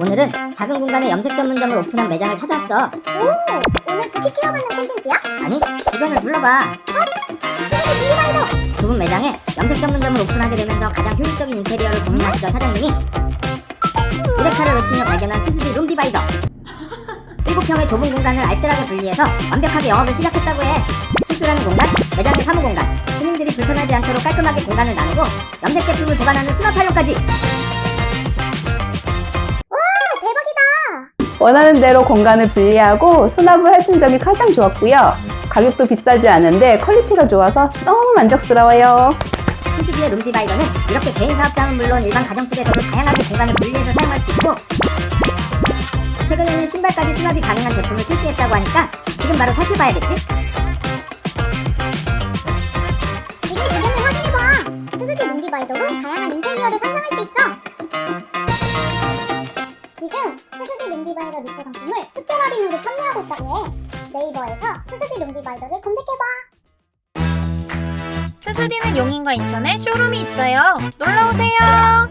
오늘은 작은 공간에 염색 전문점을 오픈한 매장을 찾아왔어. 오, 오늘 두피 케어 받는 콘텐츠야? 아니, 주변을 둘러봐. 좁은 매장에 염색 전문점을 오픈하게 되면서 가장 효율적인 인테리어를 고민하시던 사장님이 유레카를 외치며 발견한 스스디 룸 디바이더. 7평의 좁은 공간을 알뜰하게 분리해서 완벽하게 영업을 시작했다고 해. 시술하는 공간, 매장의 사무 공간, 손님들이 불편하지 않도록 깔끔하게 공간을 나누고 염색 제품을 보관하는 수납 활용까지. 원하는 대로 공간을 분리하고 수납을 했은 점이 가장 좋았고요. 가격도 비싸지 않은데 퀄리티가 좋아서 너무 만족스러워요. 스스디의 룸 디바이더는 이렇게 개인 사업장은 물론 일반 가정집에서도 다양하게 공간을 분리해서 사용할 수 있고 최근에는 신발까지 수납이 가능한 제품을 출시했다고 하니까 지금 바로 살펴봐야겠지? 지금 가격을 확인해봐! 수수기 룸디바이더로 다양한 인테리어를 상상할 수 있어! 중 스스디 룸디바이더 리코 상품을 특별 할인으로 판매하고 있다고 해. 네이버에서 스스디 룸디바이더를 검색해봐. 스스디는 용인과 인천에 쇼룸이 있어요. 놀러 오세요.